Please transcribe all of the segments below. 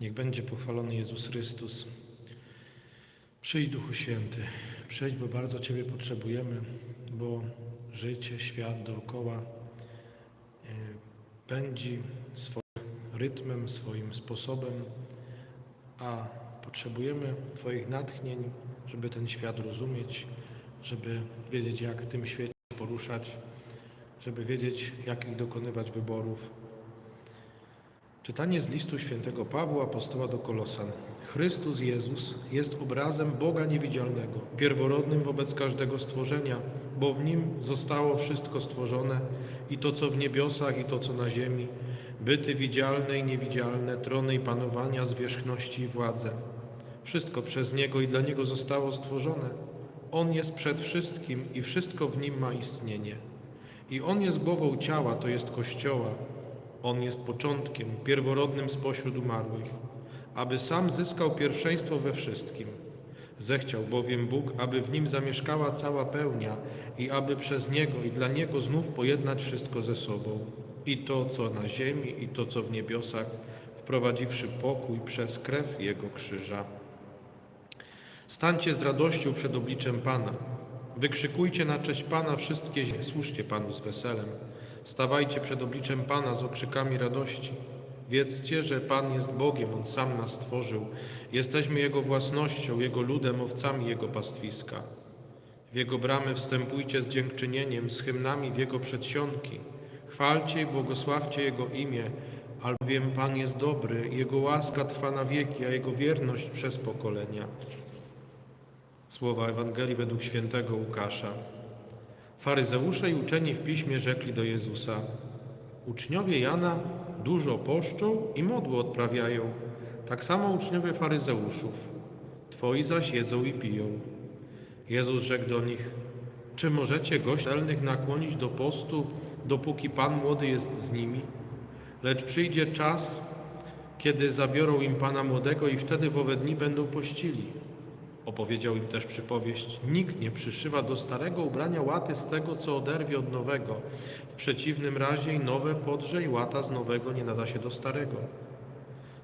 Niech będzie pochwalony Jezus Chrystus. Przyjdź Duchu Święty, przyjdź, bo bardzo Ciebie potrzebujemy, bo życie, świat dookoła e, pędzi swoim rytmem, swoim sposobem, a potrzebujemy Twoich natchnień, żeby ten świat rozumieć, żeby wiedzieć, jak w tym świecie poruszać, żeby wiedzieć, jakich dokonywać wyborów. Czytanie z listu świętego Pawła, apostoła do Kolosan. Chrystus Jezus jest obrazem Boga niewidzialnego, pierworodnym wobec każdego stworzenia, bo w Nim zostało wszystko stworzone, i to, co w niebiosach, i to, co na ziemi, byty widzialne i niewidzialne, trony i panowania, zwierzchności i władze. Wszystko przez Niego i dla Niego zostało stworzone. On jest przed wszystkim i wszystko w Nim ma istnienie. I On jest głową ciała, to jest Kościoła. On jest początkiem, pierworodnym spośród umarłych, aby sam zyskał pierwszeństwo we wszystkim. Zechciał bowiem Bóg, aby w nim zamieszkała cała pełnia i aby przez Niego i dla Niego znów pojednać wszystko ze sobą. I to, co na ziemi, i to, co w niebiosach, wprowadziwszy pokój przez krew Jego krzyża. Stańcie z radością przed obliczem Pana. Wykrzykujcie na cześć Pana wszystkie ziemie. Służcie Panu z weselem. Stawajcie przed obliczem Pana z okrzykami radości. Wiedzcie, że Pan jest Bogiem, On sam nas stworzył. Jesteśmy Jego własnością, Jego ludem, owcami Jego pastwiska. W Jego bramy wstępujcie z dziękczynieniem, z hymnami w Jego przedsionki. Chwalcie i błogosławcie Jego imię, albowiem Pan jest dobry, Jego łaska trwa na wieki, a Jego wierność przez pokolenia. Słowa Ewangelii według świętego Łukasza. Faryzeusze i uczeni w piśmie rzekli do Jezusa: Uczniowie Jana dużo poszczą i modły odprawiają, tak samo uczniowie faryzeuszów. Twoi zaś jedzą i piją. Jezus rzekł do nich: Czy możecie gośtelnych nakłonić do postu, dopóki Pan młody jest z nimi? Lecz przyjdzie czas, kiedy zabiorą im Pana młodego i wtedy w owe dni będą pościli. Opowiedział im też przypowieść: Nikt nie przyszywa do starego ubrania łaty z tego, co oderwie od nowego. W przeciwnym razie nowe podrze i łata z nowego nie nada się do starego.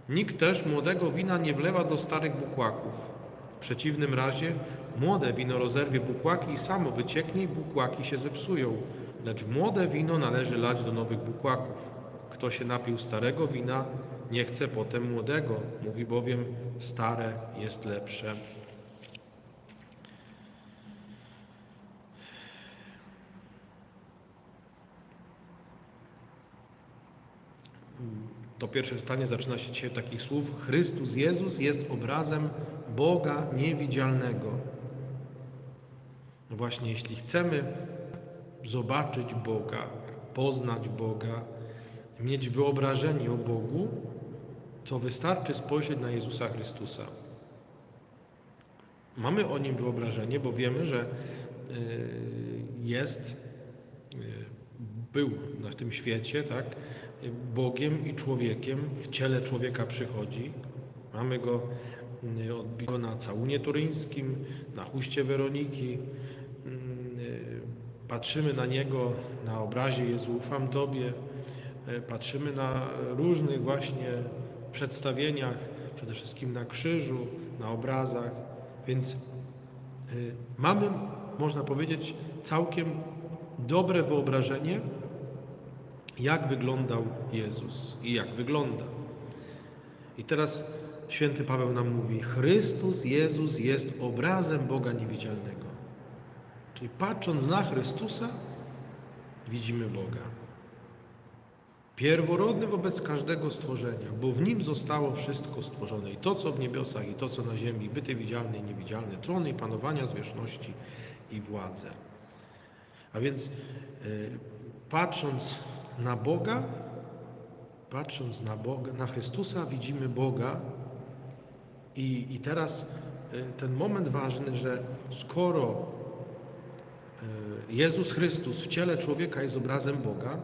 Nikt też młodego wina nie wlewa do starych bukłaków. W przeciwnym razie młode wino rozerwie bukłaki i samo wycieknie i bukłaki się zepsują. Lecz młode wino należy lać do nowych bukłaków. Kto się napił starego wina, nie chce potem młodego, mówi bowiem stare jest lepsze. To pierwsze czytanie zaczyna się dzisiaj takich słów: Chrystus Jezus jest obrazem Boga niewidzialnego. No właśnie, jeśli chcemy zobaczyć Boga, poznać Boga, mieć wyobrażenie o Bogu, to wystarczy spojrzeć na Jezusa Chrystusa. Mamy o nim wyobrażenie, bo wiemy, że y, jest, y, był na tym świecie, tak? Bogiem i człowiekiem, w ciele człowieka przychodzi. Mamy go y, odbito na całunie turyńskim, na chuście Weroniki. Patrzymy na niego na obrazie Jezu, ufam Tobie. Patrzymy na różnych właśnie przedstawieniach, przede wszystkim na krzyżu, na obrazach. Więc y, mamy, można powiedzieć, całkiem dobre wyobrażenie, jak wyglądał Jezus i jak wygląda. I teraz święty Paweł nam mówi: Chrystus Jezus jest obrazem Boga niewidzialnego. Czyli patrząc na Chrystusa, widzimy Boga. Pierworodny wobec każdego stworzenia, bo w nim zostało wszystko stworzone i to, co w niebiosach, i to, co na ziemi, byty widzialne i niewidzialne, trony i panowania, zwierzchności i władze. A więc y, patrząc na Boga, patrząc na Boga, na Chrystusa, widzimy Boga. I, i teraz y, ten moment ważny, że skoro y, Jezus Chrystus w ciele człowieka jest obrazem Boga,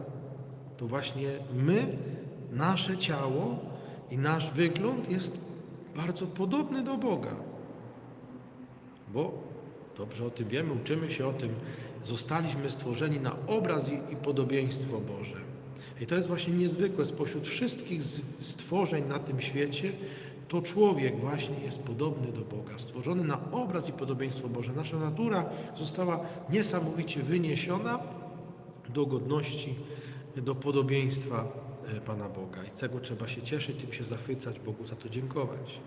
to właśnie my, nasze ciało i nasz wygląd jest bardzo podobny do Boga. Bo dobrze o tym wiemy, uczymy się o tym, zostaliśmy stworzeni na obraz i, podobieństwo Boże. I to jest właśnie niezwykłe. Spośród wszystkich z- stworzeń na tym świecie, to człowiek właśnie jest podobny do Boga, stworzony na obraz i podobieństwo Boże. Nasza natura została niesamowicie wyniesiona do godności, do podobieństwa e, Pana Boga. I tego trzeba się cieszyć, tym się zachwycać, Bogu za to dziękować.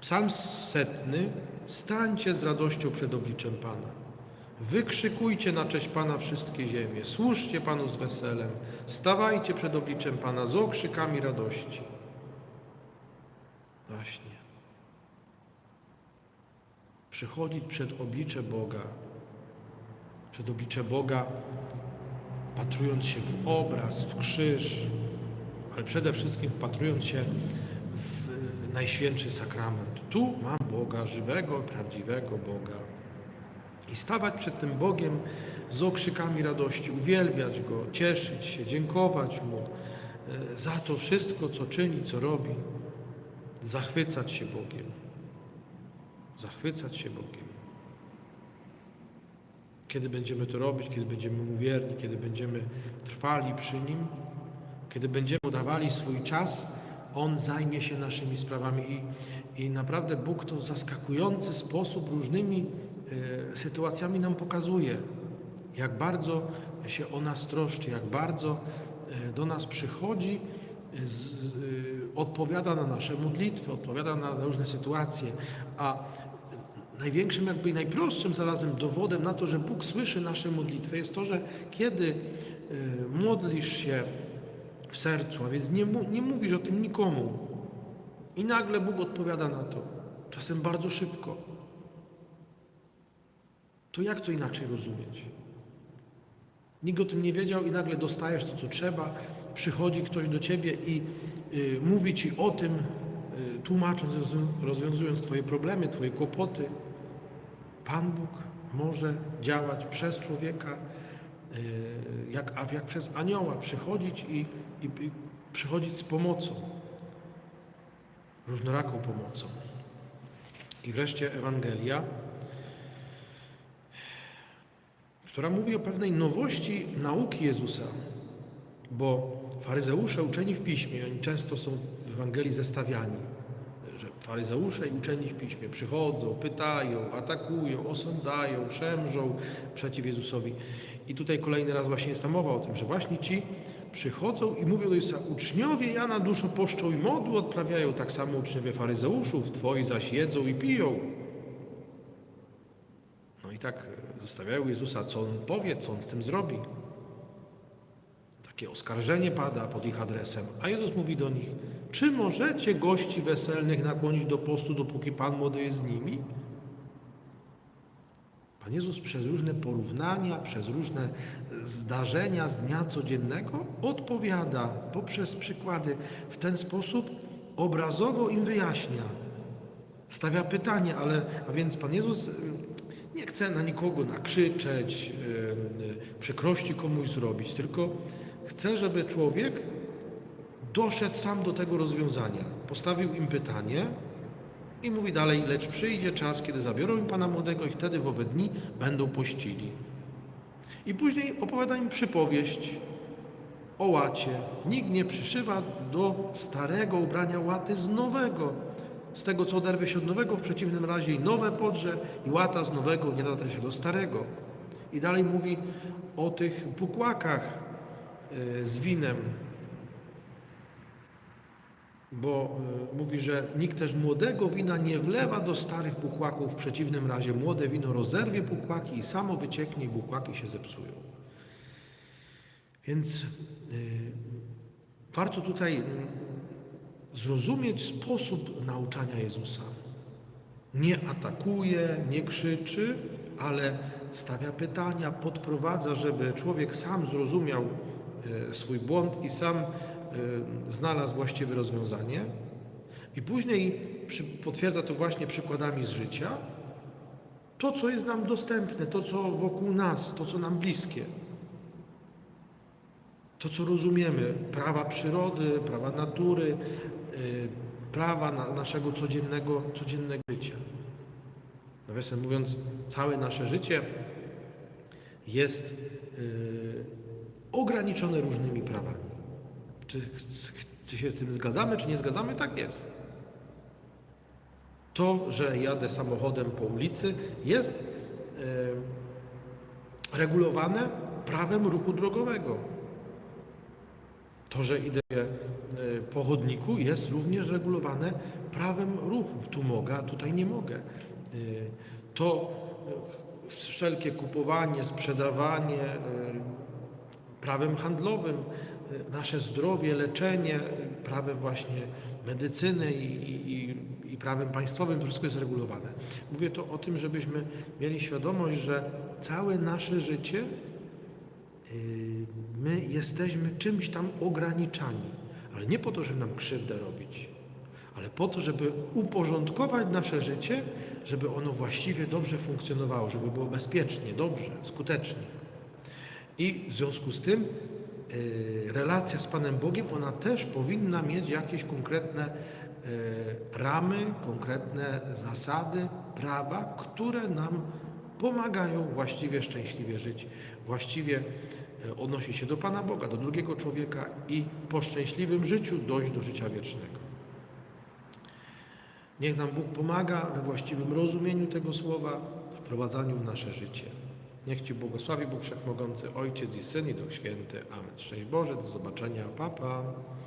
Psalm setny. Stańcie z radością przed obliczem Pana. Wykrzykujcie na cześć Pana wszystkie ziemie. Służcie Panu z weselem. Stawajcie przed obliczem Pana z okrzykami radości. Właśnie. Przychodzić przed oblicze Boga. Przed oblicze Boga, patrując się w obraz, w krzyż, ale przede wszystkim wpatrując się w Najświętszy Sakrament. Tu mam Boga, żywego, prawdziwego Boga. I stawać przed tym Bogiem z okrzykami radości, uwielbiać Go, cieszyć się, dziękować Mu e, za to wszystko, co czyni, co robi. Zachwycać się Bogiem. Zachwycać się Bogiem. Kiedy będziemy to robić, kiedy będziemy Mu wierni, kiedy będziemy trwali przy Nim, kiedy będziemy dawali swój czas, On zajmie się naszymi sprawami i, i naprawdę Bóg to w zaskakujący sposób różnymi sytuacjami nam pokazuje, jak bardzo się o nas troszczy, jak bardzo e, do nas przychodzi, e, z, odpowiada na nasze modlitwy, odpowiada na różne sytuacje, a największym jakby najprostszym zarazem dowodem na to, że Bóg słyszy nasze modlitwy jest to, że kiedy modlisz się w sercu, a więc nie, nie mówisz o tym nikomu i nagle Bóg odpowiada na to, czasem bardzo szybko, to jak to inaczej rozumieć? Nikt o tym nie wiedział i nagle dostajesz to, co trzeba, przychodzi ktoś do ciebie i y, mówi ci o tym, y, tłumacząc, rozwią- rozwiązując twoje problemy, twoje kłopoty. Pan Bóg może działać przez człowieka, y, jak, jak przez anioła, przychodzić i, i, i przychodzić z pomocą, różnoraką pomocą. I wreszcie Ewangelia, która mówi o pewnej nowości nauki Jezusa, bo faryzeusze uczeni w piśmie, oni często są w Ewangelii zestawiani, że faryzeusze i uczeni w piśmie przychodzą, pytają, atakują, osądzają, szemrzą przeciw Jezusowi. I tutaj kolejny raz właśnie jest ta mowa o tym, że właśnie ci przychodzą i mówią do Jezusa, uczniowie Jana dużo poszczą i modły odprawiają, tak samo uczniowie faryzeuszów, twoi zaś jedzą i piją. I tak zostawiają Jezusa, co On powie, co On z tym zrobi. Takie oskarżenie pada pod ich adresem, a Jezus mówi do nich, czy możecie gości weselnych nakłonić do postu, dopóki Pan młody jest z nimi? Pan Jezus przez różne porównania, przez różne zdarzenia z dnia codziennego odpowiada poprzez przykłady w ten sposób obrazowo im wyjaśnia. Stawia pytanie, ale a więc Pan Jezus nie chce na nikogo nakrzyczeć, przykrości komuś zrobić, tylko chce, żeby człowiek doszedł sam do tego rozwiązania. Postawił im pytanie i mówi dalej, lecz przyjdzie czas, kiedy zabiorą im Pana Młodego i wtedy w owe dni będą pościli. I później opowiada im przypowieść o łacie. Nikt nie przyszywa do starego ubrania łaty z nowego. Z tego, co oderwie się od nowego, w przeciwnym razie i nowe podrze, i łata z nowego nie nada się do starego. I dalej mówi o tych bukłakach e, z winem, bo y, mówi, że nikt też młodego wina nie wlewa do starych bukłaków, w przeciwnym razie młode wino rozerwie bukłaki i samo wycieknie i bukłaki się zepsują. Więc y, warto tutaj y, zrozumieć sposób nauczania Jezusa. Nie atakuje, nie krzyczy, ale stawia pytania, podprowadza, żeby człowiek sam zrozumiał e, swój błąd i sam e, znalazł właściwe rozwiązanie. I później potwierdza to właśnie przykładami z życia. To, co jest nam dostępne, to, co wokół nas, to, co nam bliskie. To, co rozumiemy, prawa przyrody, prawa natury, e, prawa na, naszego codziennego, codziennego życia. Nawiasem mówiąc, całe nasze życie jest yy, ograniczone różnymi prawami. Czy, czy się z tym zgadzamy, czy nie zgadzamy? Tak jest. To, że jadę samochodem po ulicy, jest e, regulowane prawem ruchu drogowego. To, że idę e, po chodniku, jest również regulowane prawem ruchu. Tu mogę, a tutaj nie mogę. E, To e, wszelkie kupowanie, sprzedawanie, prawem handlowym, nasze zdrowie, leczenie, prawem właśnie medycyny i, i, i prawem państwowym, to wszystko jest regulowane. Mówię to o tym, żebyśmy mieli świadomość, że całe nasze życie y, my jesteśmy czymś tam ograniczani, ale nie po to, żeby nam krzywdę robić, ale po to, żeby uporządkować nasze życie, żeby ono właściwie dobrze funkcjonowało, żeby było bezpiecznie, dobrze, skutecznie. I w związku z tym y, relacja z Panem Bogiem, ona też powinna mieć jakieś konkretne y, ramy, konkretne zasady, prawa, które nam pomagają właściwie szczęśliwie żyć, właściwie y, odnosić się do Pana Boga, do drugiego człowieka i po szczęśliwym życiu dojść do życia wiecznego. Niech nam Bóg pomaga we właściwym rozumieniu tego słowa, wprowadzaniu w nasze życie. Niech Ci błogosławi Bóg Wszechmogący, Ojciec i Syn i Duch Święty. Amen. Szczęść Boże, do zobaczenia, papa. Pa.